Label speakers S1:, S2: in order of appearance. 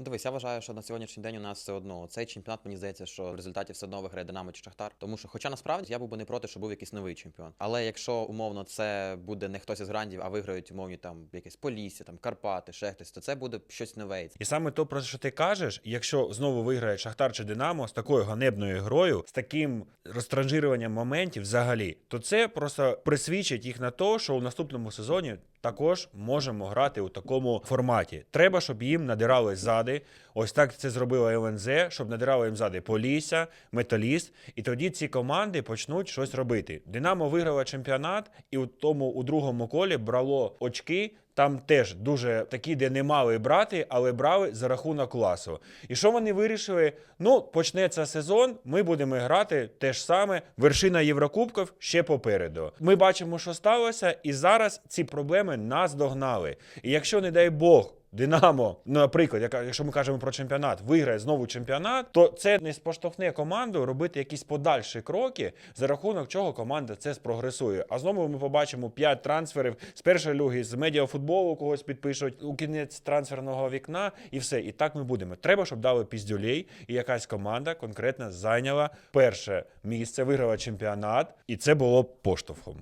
S1: Ну, Дивись, я вважаю, що на сьогоднішній день у нас все одно цей чемпіонат мені здається, що в результаті все одно виграє Динамо чи Шахтар. Тому що, хоча насправді я був би не проти, щоб був якийсь новий чемпіон. Але якщо умовно це буде не хтось із грандів, а виграють умовні там якесь Полісся, там Карпати, ще хтось, то це буде щось нове.
S2: І саме то, про що ти кажеш, якщо знову виграє Шахтар чи Динамо з такою ганебною грою, з таким розтранжируванням моментів взагалі, то це просто присвідчить їх на те, що у наступному сезоні також можемо грати у такому форматі. Треба, щоб їм надирали ззади. Ось так це зробила ЛНЗ, щоб надирали їм ззади Полісся, Металіст. І тоді ці команди почнуть щось робити. Динамо виграла чемпіонат, і у тому у другому колі брало очки. Там теж дуже такі, де не мали брати, але брали за рахунок класу. І що вони вирішили? Ну, почнеться сезон, ми будемо грати те ж саме. Вершина Єврокубків ще попереду. Ми бачимо, що сталося, і зараз ці проблеми нас догнали. І якщо, не дай Бог, Динамо, наприклад, якщо ми кажемо про чемпіонат, виграє знову чемпіонат, то це не споштовхне команду робити якісь подальші кроки, за рахунок чого команда це спрогресує. А знову ми побачимо 5 трансферів з першої люги, з медіафутболу когось підпишуть у кінець трансферного вікна, і все. І так ми будемо. Треба, щоб дали піздюлей, і якась команда конкретно зайняла перше місце, виграла чемпіонат, і це було поштовхом.